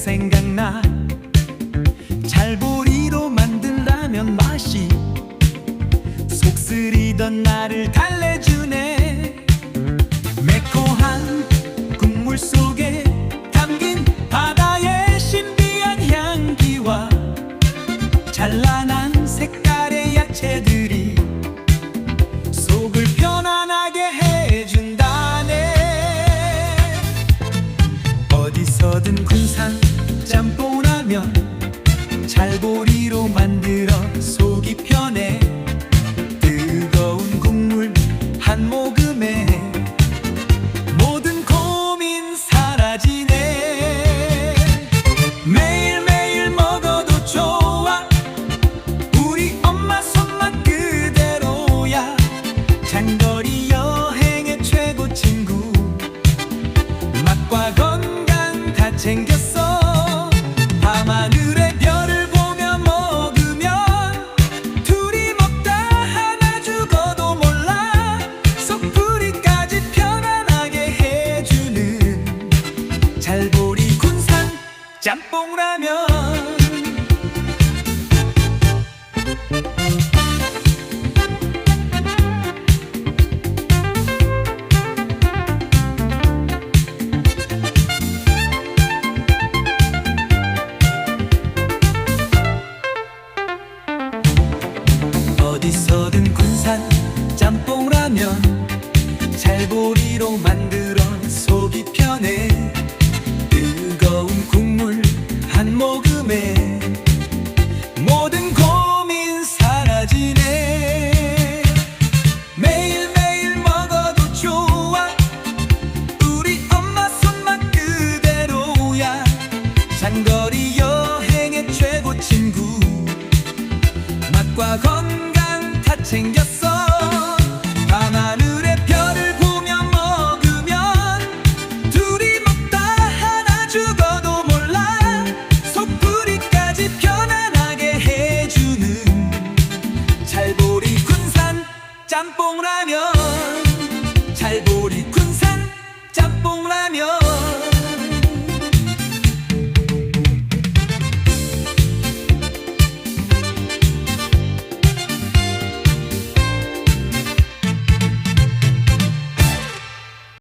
생각나. 잘보리로 만든 라면 맛이. 속쓰리던 나를 달래주 서든 군산 짬뽕라면 잘보리 챙겼어. 밤하늘의 별을 보며 먹으면 둘이 먹다 하나 죽어도 몰라. 속풀이까지 편안하게 해주는 잘보리 군산 짬뽕라면 잘보리로 만들어 속이 편해. 뜨거운 국물 한 모금에 모든 고민 사라지네. 매일매일 먹어도 좋아. 우리 엄마 손맛 그대로야. 장거리 여행의 최고 친구. 맛과 건강 다 챙겼어 algoritmo.